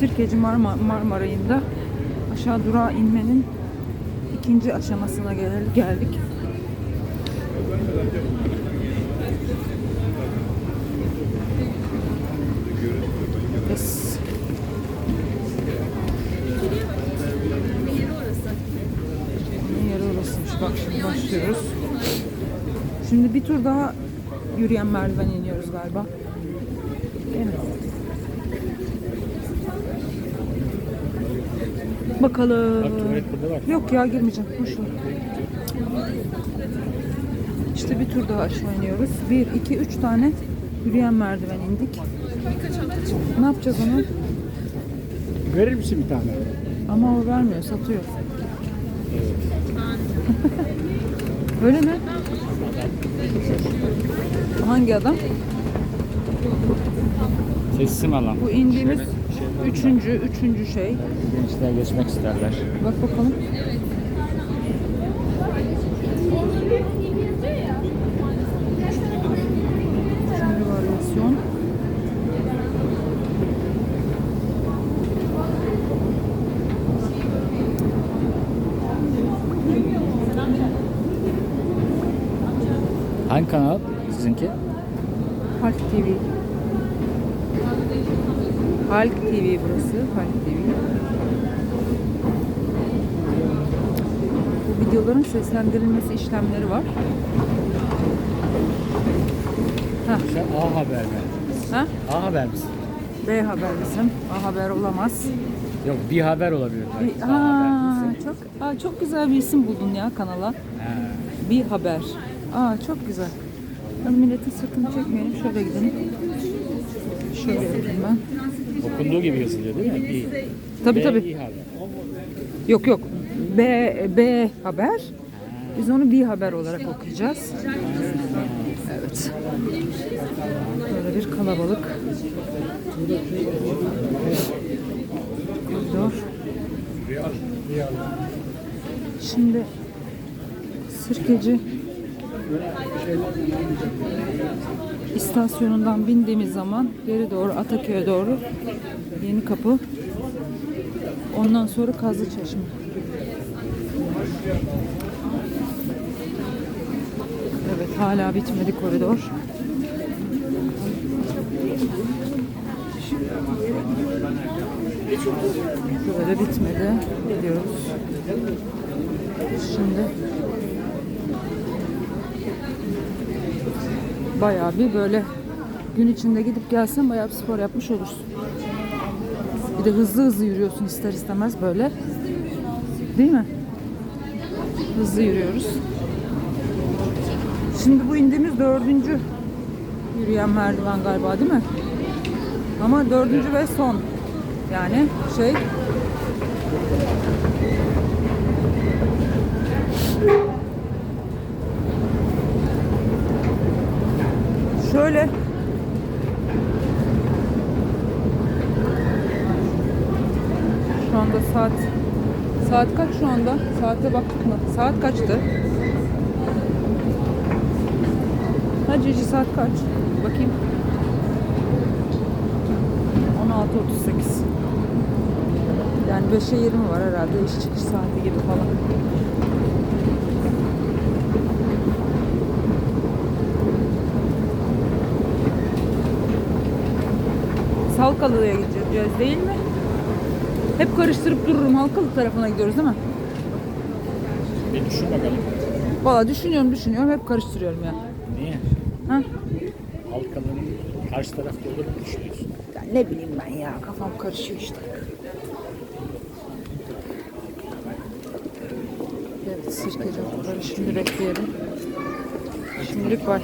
Sirkeci Marma- Marmaray'ında aşağı durağa inmenin ikinci aşamasına gel- geldik. Yes. Yeri orasıymış. Bak şimdi başlıyoruz. Şimdi bir tur daha yürüyen merdiven iniyoruz galiba. Değil Bakalım. Bak tuvalet burada var. Yok ya girmeyeceğim. Boş ver. İşte bir tur daha aşağı iniyoruz. Bir, iki, üç tane yürüyen merdiven indik. Ne yapacağız onu? Verir misin bir tane? Ama o vermiyor, satıyor. Öyle mi? Hangi adam? Teslim alan. Bu indiğimiz üçüncü, üçüncü şey. Gençler geçmek isterler. Bak bakalım. Üçüncü varyasyon. Hangi kanal sizinki? Halk TV. Halk TV burası. Halk TV. Bu videoların seslendirilmesi işlemleri var. Ha, Sen A Haber mi? ha? A Haber misin? B haber misin? A haber olamaz. Yok bir haber olabilir. Bir, A aa, çok, aa, çok güzel bir isim buldun ya kanala. Ha. Bir haber. Aa çok güzel. Ben milletin sırtını çekmeyelim. Şöyle gidelim. Şöyle yapayım ben. Okunduğu gibi yazılıyor değil mi? İyi. Tabii B, tabii. iyi haber. Yok yok. B, B haber. Biz onu bir haber olarak okuyacağız. Evet. Böyle bir kalabalık. Koridor. Şimdi Sirkeci istasyonundan bindiğimiz zaman geri doğru Ataköy'e doğru Yeni Kapı Ondan sonra Kazlı Çeşme. Evet hala bitmedi koridor. Böyle bitmedi. Gidiyoruz. Şimdi bayağı bir böyle gün içinde gidip gelsen bayağı bir spor yapmış olursun. Bir de hızlı hızlı yürüyorsun ister istemez böyle. Değil mi? Hızlı yürüyoruz. Şimdi bu indiğimiz dördüncü yürüyen merdiven galiba değil mi? Ama dördüncü ve son. Yani şey şöyle Şu anda saat saat kaç şu anda? Saate baktık mı? Saat kaçtı? Ha Cici saat kaç? Bakayım. 16.38 Yani 5'e 20 var herhalde iş çıkış saati gibi falan. Salkalı'ya gideceğiz değil mi? Hep karıştırıp dururum. Halkalı tarafına gidiyoruz değil mi? Bir düşün bakalım. Valla düşünüyorum düşünüyorum. Hep karıştırıyorum ya. Niye? Ha? Halkaların karşı tarafta olur mu düşünüyorsun? Ya ne bileyim ben ya. Kafam karışıyor işte. Evet sirkeci şimdi bekleyelim. Şimdilik var.